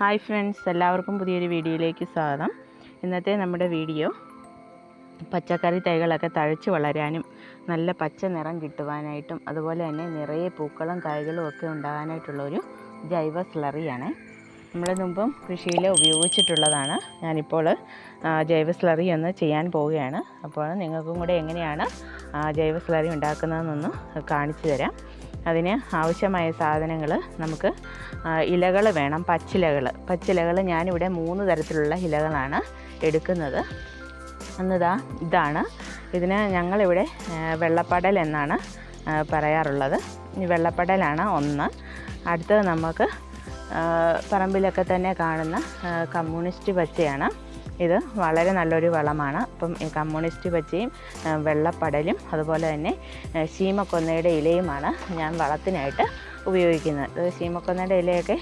Hi friends എല്ലാവർക്കും പുതിയൊരു വീഡിയോയിലേക്ക് സ്വാഗതം. ഇന്നത്തെ നമ്മുടെ വീഡിയോ പച്ചക്കറി തൈകളൊക്കെ തഴച്ച് വളരാനും നല്ല പച്ച നിറം കിട്ടുവാനായിട്ടും അതുപോലെ തന്നെ നിറയെ പൂക്കളും കായ്കളും ഒക്കെ ഉണ്ടാകാനായിട്ടുള്ള ഒരു ജൈവ സ്ലറിയാണ് നമ്മൾ മുമ്പും കൃഷിയിൽ ഉപയോഗിച്ചിട്ടുള്ളതാണ്. ഞാനിപ്പോൾ ജൈവ സ്ലറി ഒന്ന് ചെയ്യാൻ പോവുകയാണ്. അപ്പോൾ നിങ്ങൾക്കും കൂടെ എങ്ങനെയാണ് ജൈവ സ്ലറി ഉണ്ടാക്കുന്നതെന്നൊന്ന് കാണിച്ചു തരാം. അതിന് ആവശ്യമായ സാധനങ്ങൾ നമുക്ക് ഇലകൾ വേണം പച്ചിലകൾ പച്ചിലകൾ ഞാനിവിടെ മൂന്ന് തരത്തിലുള്ള ഇലകളാണ് എടുക്കുന്നത്. എന്നതാ ഇതാണ്. ഇതിന് ഞങ്ങളിവിടെ വെള്ളപ്പടൽ എന്നാണ് പറയാറുള്ളത്. വെള്ളപ്പടലാണ് ഒന്ന്. അടുത്തത് നമുക്ക് പറമ്പിലൊക്കെ തന്നെ കാണുന്ന കമ്മ്യൂണിസ്റ്റ് പച്ചയാണ്. ഇത് വളരെ നല്ലൊരു വളമാണ്. അപ്പം കമ്മ്യൂണിസ്റ്റ് പച്ചയും വെള്ളപ്പടലും അതുപോലെ തന്നെ ശീമക്കൊന്നയുടെ ഇലയുമാണ് ഞാൻ വളത്തിനായിട്ട് ഉപയോഗിക്കുന്നത്. ശീമക്കൊന്നയുടെ ഇലയൊക്കെ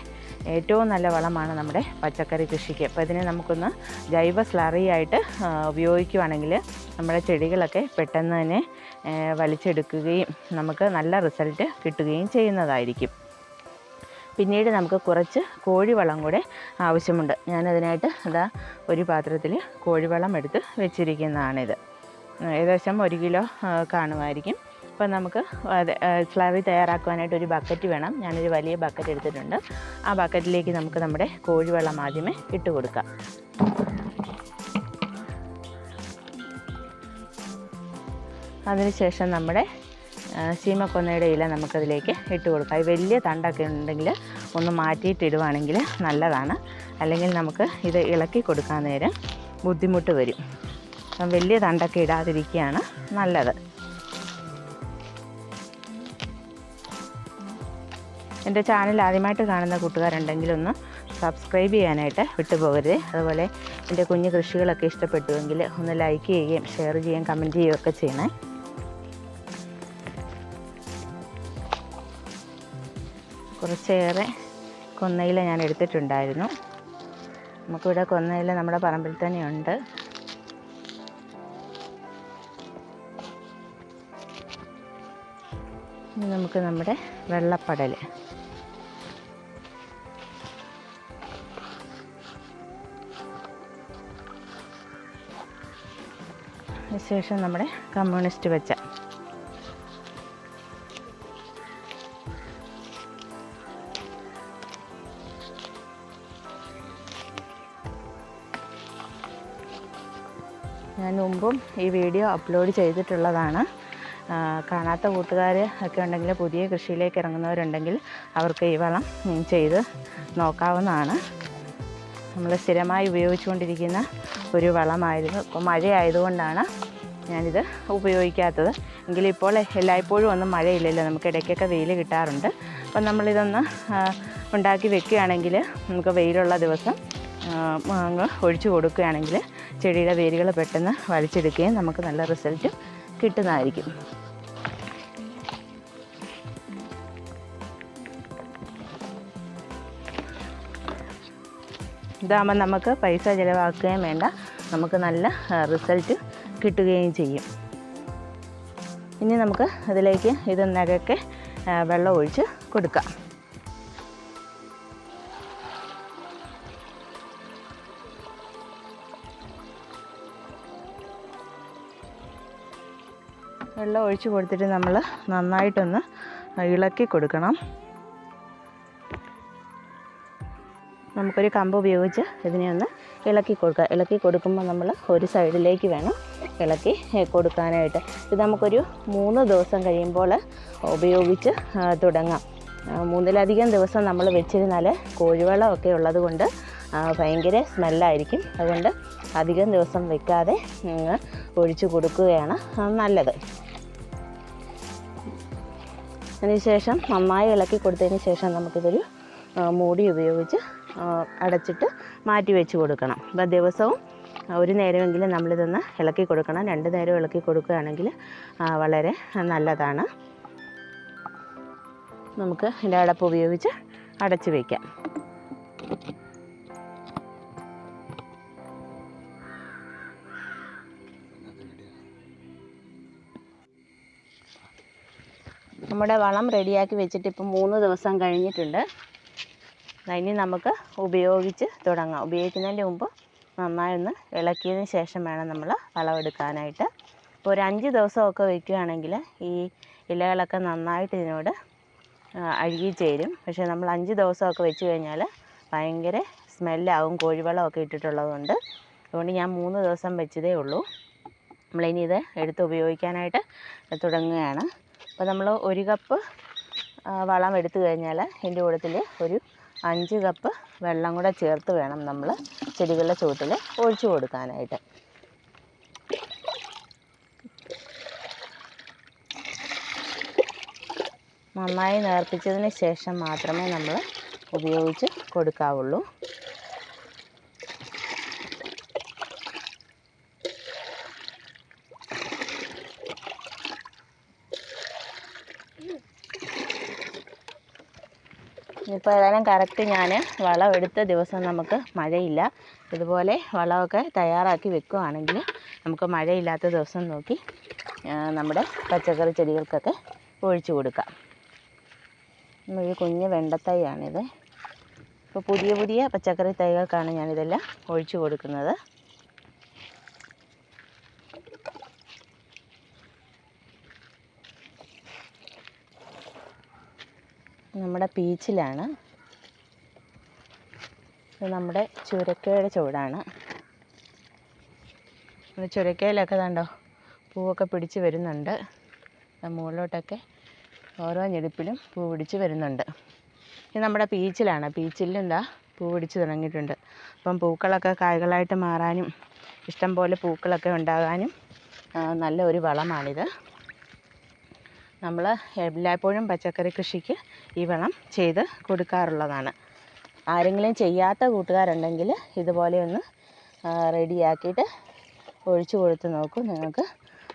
ഏറ്റവും നല്ല വളമാണ് നമ്മുടെ പച്ചക്കറി കൃഷിക്ക്. അപ്പോൾ ഇതിനെ നമുക്കൊന്ന് ജൈവ സ്ലറിയായിട്ട് ഉപയോഗിക്കുവാണെങ്കിൽ നമ്മുടെ ചെടികളൊക്കെ പെട്ടെന്ന് തന്നെ വലിച്ചെടുക്കുകയും നമുക്ക് നല്ല റിസൾട്ട് കിട്ടുകയും ചെയ്യുന്നതായിരിക്കും. പിന്നീട് നമുക്ക് കുറച്ച് കോഴിവളം കൂടെ ആവശ്യമുണ്ട്. ഞാനതിനായിട്ട് അതാ ഒരു പാത്രത്തിൽ കോഴിവളം എടുത്ത് വെച്ചിരിക്കുന്നതാണിത്. ഏകദേശം ഒരു കിലോ കാണുമായിരിക്കും. അപ്പം നമുക്ക് സ്ലറി തയ്യാറാക്കുവാനായിട്ട് ഒരു ബക്കറ്റ് വേണം. ഞാനൊരു വലിയ ബക്കറ്റ് എടുത്തിട്ടുണ്ട്. ആ ബക്കറ്റിലേക്ക് നമുക്ക് നമ്മുടെ കോഴിവെള്ളം ആദ്യമേ ഇട്ട് കൊടുക്കാം. അതിനുശേഷം നമ്മുടെ ശീമക്കൊന്നയുടെ ഇല നമുക്കതിലേക്ക് ഇട്ട് കൊടുക്കാം. വലിയ തണ്ടൊക്കെ ഉണ്ടെങ്കിൽ ഒന്ന് മാറ്റിയിട്ട് ഇടുവാണെങ്കിൽ നല്ലതാണ്. അല്ലെങ്കിൽ നമുക്ക് ഇത് ഇളക്കി കൊടുക്കാൻ നേരം ബുദ്ധിമുട്ട് വരും. അപ്പം വലിയ തണ്ടൊക്കെ ഇടാതിരിക്കുകയാണ് നല്ലത്. എന്റെ ചാനൽ ആദ്യമായിട്ട് കാണുന്ന കൂട്ടുകാരുണ്ടെങ്കിൽ ഒന്ന് സബ്സ്ക്രൈബ് ചെയ്യാനായിട്ട് വിട്ടുപോകരുത്. അതുപോലെ എന്റെ കുഞ്ഞു കൃഷികളൊക്കെ ഇഷ്ടപ്പെട്ടുവെങ്കിൽ ഒന്ന് ലൈക്ക് ചെയ്യുകയും ഷെയർ ചെയ്യുകയും കമന്റ് ചെയ്യുകയൊക്കെ ചെയ്യണേ. കുറച്ചേറെ കൊന്നയില ഞാൻ എടുത്തിട്ടുണ്ടായിരുന്നു. നമുക്കിവിടെ കൊന്നയില നമ്മുടെ പറമ്പിൽ തന്നെയുണ്ട്. ഇനി നമുക്ക് നമ്മുടെ വെള്ളപ്പടൽ ശേഷം നമ്മുടെ കമ്മ്യൂണിസ്റ്റ് വെച്ച ഞാൻ മുമ്പും ഈ വീഡിയോ അപ്ലോഡ് ചെയ്തിട്ടുള്ളതാണ്. കാണാത്ത കൂട്ടുകാർ ഒക്കെ ഉണ്ടെങ്കിൽ പുതിയ കൃഷിയിലേക്ക് ഇറങ്ങുന്നവരുണ്ടെങ്കിൽ അവർക്ക് ഈ വളം ചെയ്ത് നോക്കാവുന്നതാണ്. നമ്മൾ സ്ഥിരമായി ഉപയോഗിച്ചുകൊണ്ടിരിക്കുന്ന ഒരു വളമായിരുന്നു. ഇപ്പോൾ മഴയായതുകൊണ്ടാണ് ഞാനിത് ഉപയോഗിക്കാത്തത്. എങ്കിലിപ്പോൾ എല്ലായ്പ്പോഴും ഒന്നും മഴയില്ലല്ലോ. നമുക്ക് ഇടയ്ക്കൊക്കെ വെയിൽ കിട്ടാറുണ്ട്. അപ്പം നമ്മളിതൊന്ന് ഉണ്ടാക്കി വെക്കുകയാണെങ്കിൽ നമുക്ക് വെയിലുള്ള ദിവസം അങ്ങ് ഒഴിച്ചു കൊടുക്കുകയാണെങ്കിൽ ചെടിയുടെ വേരുകൾ പെട്ടെന്ന് വലിച്ചെടുക്കുകയും നമുക്ക് നല്ല റിസൾട്ട് കിട്ടുന്നതായിരിക്കും. ഇതാകുമ്പോൾ നമുക്ക് പൈസ ചിലവാക്കുകയും വേണ്ട. നമുക്ക് നല്ല റിസൾട്ട് കിട്ടുകയും ചെയ്യും. ഇനി നമുക്ക് ഇതിലേക്ക് ഇത് നകക്കെ വെള്ളം ഒഴിച്ച് കൊടുക്കാം. വെള്ളം ഒഴിച്ച് കൊടുത്തിട്ട് നമ്മൾ നന്നായിട്ടൊന്ന് ഇളക്കി കൊടുക്കണം. നമുക്കൊരു കമ്പ് ഉപയോഗിച്ച് ഇതിനെ ഒന്ന് ഇളക്കി കൊടുക്കുക ഇളക്കി കൊടുക്കുമ്പോൾ നമ്മൾ ഒരു സൈഡിലേക്ക് വേണം ഇളക്കി കൊടുക്കാനായിട്ട്. ഇത് നമുക്കൊരു മൂന്ന് ദിവസം കഴിയുമ്പോൾ ഉപയോഗിച്ച് തുടങ്ങാം. മൂന്നിലധികം ദിവസം നമ്മൾ വെച്ചിരുന്നാൽ കോഴിവെള്ളമൊക്കെ ഉള്ളത് കൊണ്ട് ഭയങ്കര സ്മെല്ലായിരിക്കും. അതുകൊണ്ട് അധികം ദിവസം വെക്കാതെ ഒഴിച്ചു കൊടുക്കുകയാണ് നല്ലത്. അതിനുശേഷം നന്നായി ഇളക്കി കൊടുത്തതിന് ശേഷം നമുക്കിതൊരു മൂടി ഉപയോഗിച്ച് അടച്ചിട്ട് മാറ്റി വെച്ച് കൊടുക്കണം. അപ്പോൾ ദിവസവും ഒരു നേരമെങ്കിലും നമ്മളിതൊന്ന് ഇളക്കി കൊടുക്കണം. രണ്ട് നേരം ഇളക്കി കൊടുക്കുകയാണെങ്കിൽ വളരെ നല്ലതാണ്. നമുക്ക് ഇതിന്റെ അടപ്പ് ഉപയോഗിച്ച് അടച്ചു വയ്ക്കാം നമ്മുടെ വളം റെഡിയാക്കി വെച്ചിട്ട് ഇപ്പം മൂന്ന് ദിവസം കഴിഞ്ഞിട്ടുണ്ട്. ഇനി നമുക്ക് ഉപയോഗിച്ച് തുടങ്ങാം. ഉപയോഗിക്കുന്നതിന്റെ മുമ്പ് നന്നായി ഒന്ന് ഇളക്കിയതിന് ശേഷം വേണം നമ്മൾ വളമെടുക്കാനായിട്ട്. ഇപ്പോൾ ഒരു അഞ്ച് ദിവസമൊക്കെ വെക്കുകയാണെങ്കിൽ ഈ ഇലകളൊക്കെ നന്നായിട്ട് ഇതിനോട് അഴുകി ചേരും. പക്ഷേ നമ്മൾ അഞ്ച് ദിവസമൊക്കെ വെച്ച് കഴിഞ്ഞാൽ ഭയങ്കര സ്മെല്ലാവും കോഴിവളമൊക്കെ ഇട്ടിട്ടുള്ളത് കൊണ്ട് അതുകൊണ്ട് ഞാൻ മൂന്ന് ദിവസം വെച്ചതേ ഉള്ളൂ. നമ്മളിനി ഇത് എടുത്ത് ഉപയോഗിക്കാനായിട്ട് തുടങ്ങുകയാണ്. അപ്പോൾ നമ്മൾ ഒരു കപ്പ് വളം എടുത്തു കഴിഞ്ഞാൽ ഇതിന്റെ കൂട്ടത്തിൽ ഒരു അഞ്ച് കപ്പ് വെള്ളം കൂടെ ചേർത്ത് വേണം നമ്മൾ ചെടികളുടെ ചുവട്ടിൽ ഒഴിച്ചു കൊടുക്കാനായിട്ട്. നന്നായി നേർപ്പിച്ചതിന് ശേഷം മാത്രമേ നമ്മൾ ഉപയോഗിച്ച് കൊടുക്കാവുള്ളൂ. ഇപ്പോൾ ഏതായാലും കറക്റ്റ് ഞാൻ വളം എടുത്ത ദിവസം നമുക്ക് മഴയില്ല. ഇതുപോലെ വളമൊക്കെ തയ്യാറാക്കി വെക്കുകയാണെങ്കിൽ നമുക്ക് മഴയില്ലാത്ത ദിവസം നോക്കി നമ്മുടെ പച്ചക്കറി ചെടികൾക്കൊക്കെ ഒഴിച്ചു കൊടുക്കാം. ഒരു കുഞ്ഞ് വെണ്ടത്തൈയാണിത്. ഇപ്പോൾ പുതിയ പുതിയ പച്ചക്കറി തൈകൾക്കാണ് ഞാനിതെല്ലാം ഒഴിച്ചു കൊടുക്കുന്നത്. നമ്മുടെ പീച്ചിലാണ്. ഇത് നമ്മുടെ ചുരക്കയുടെ ചുവടാണ്. ചുരക്കയിലൊക്കെ കണ്ടോ പൂവൊക്കെ പിടിച്ച് വരുന്നുണ്ട്. മുകളിലോട്ടൊക്കെ ഓരോ ഞെടുപ്പിലും പൂ പിടിച്ച് വരുന്നുണ്ട്. ഇത് നമ്മുടെ പീച്ചിലാണ്. പീച്ചിലും എന്താ പൂ പിടിച്ച് തുടങ്ങിയിട്ടുണ്ട്. അപ്പം പൂക്കളൊക്കെ കായ്കളായിട്ട് മാറാനും ഇഷ്ടംപോലെ പൂക്കളൊക്കെ ഉണ്ടാകാനും നല്ല ഒരു വളമാണിത്. നമ്മൾ എല്ലായ്പ്പോഴും പച്ചക്കറി കൃഷിക്ക് ഈ വളം ചെയ്ത് കൊടുക്കാറുള്ളതാണ്. ആരെങ്കിലും ചെയ്യാത്ത കൂട്ടുകാരുണ്ടെങ്കിൽ ഇതുപോലെ ഒന്ന് റെഡിയാക്കിയിട്ട് ഒഴിച്ചു കൊടുത്ത് നോക്കൂ. നിങ്ങൾക്ക്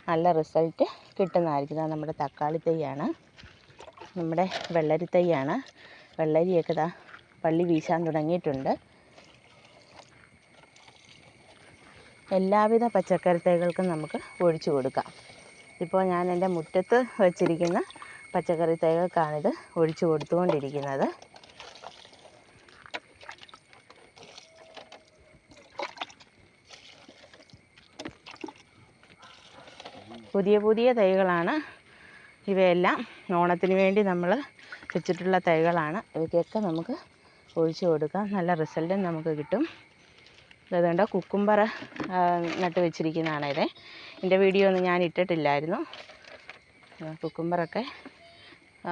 നല്ല റിസൾട്ട് കിട്ടുന്നതായിരിക്കും. ഇതാ നമ്മുടെ തക്കാളി തൈയാണ്. നമ്മുടെ വെള്ളരി തൈയാണ്. വെള്ളരിയൊക്കെ ഇതാ പള്ളി വീശാൻ തുടങ്ങിയിട്ടുണ്ട്. എല്ലാവിധ പച്ചക്കറി തൈകൾക്കും നമുക്ക് ഒഴിച്ചു കൊടുക്കാം. ഇപ്പോൾ ഞാൻ എന്റെ മുറ്റത്ത് വച്ചിരിക്കുന്ന പച്ചക്കറി തൈകൾക്കാണിത് ഒഴിച്ചു കൊടുത്തുകൊണ്ടിരിക്കുന്നത്. പുതിയ പുതിയ തൈകളാണ് ഇവയെല്ലാം ഓണത്തിന് വേണ്ടി നമ്മൾ വെച്ചിട്ടുള്ള തൈകളാണ്. ഇവയ്ക്കൊക്കെ നമുക്ക് ഒഴിച്ചു കൊടുക്കാം. നല്ല റിസൾട്ടും നമുക്ക് കിട്ടും. അതുകൊണ്ട് കുക്കുംബർ നട്ട് വെച്ചിരിക്കുന്നതാണ് ഇത് എന്റെ വീഡിയോ ഒന്നും ഞാൻ ഇട്ടിട്ടില്ലായിരുന്നു. കുക്കുംബറൊക്കെ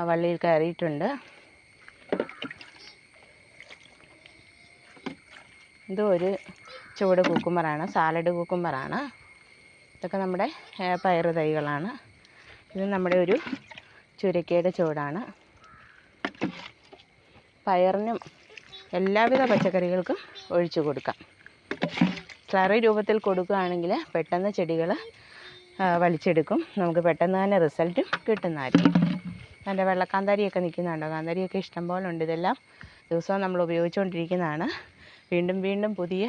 വള്ളിയിൽ കയറിയിട്ടുണ്ട്. ഇതും ഒരു ചുവട് കുക്കുംബറാണ് സാലഡ് കുക്കുംബറാണ്. ഇതൊക്കെ നമ്മുടെ പയർ തൈകളാണ്. ഇത് നമ്മുടെ ഒരു ചുരക്കയുടെ ചുവടാണ്. പയറിനും എല്ലാവിധ പച്ചക്കറികൾക്കും ഒഴിച്ചു കൊടുക്കാം. സ്ലറി രൂപത്തിൽ കൊടുക്കുകയാണെങ്കിൽ പെട്ടെന്ന് ചെടികൾ വലിച്ചെടുക്കും. നമുക്ക് പെട്ടെന്ന് തന്നെ റിസൾട്ടും കിട്ടുന്നതായിരിക്കും. എന്റെ വെള്ളക്കാന്താരിയൊക്കെ നിൽക്കുന്നുണ്ടോ? കാന്താരിയൊക്കെ ഇഷ്ടം പോലെ ഉണ്ട്. ഇതെല്ലാം ദിവസവും നമ്മൾ ഉപയോഗിച്ചുകൊണ്ടിരിക്കുന്നതാണ്. വീണ്ടും വീണ്ടും പുതിയ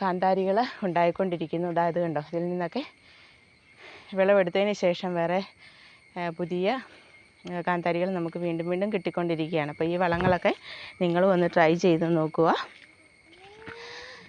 കാന്താരികൾ ഉണ്ടായിക്കൊണ്ടിരിക്കുന്നു. അതായത് കണ്ടോ? ഇതിൽ നിന്നൊക്കെ വിളവെടുത്തതിന് ശേഷം വേറെ പുതിയ കാന്താരികൾ നമുക്ക് വീണ്ടും വീണ്ടും കിട്ടിക്കൊണ്ടിരിക്കുകയാണ്. അപ്പോൾ ഈ വളങ്ങളൊക്കെ നിങ്ങളും ഒന്ന് ട്രൈ ചെയ്ത് നോക്കുക.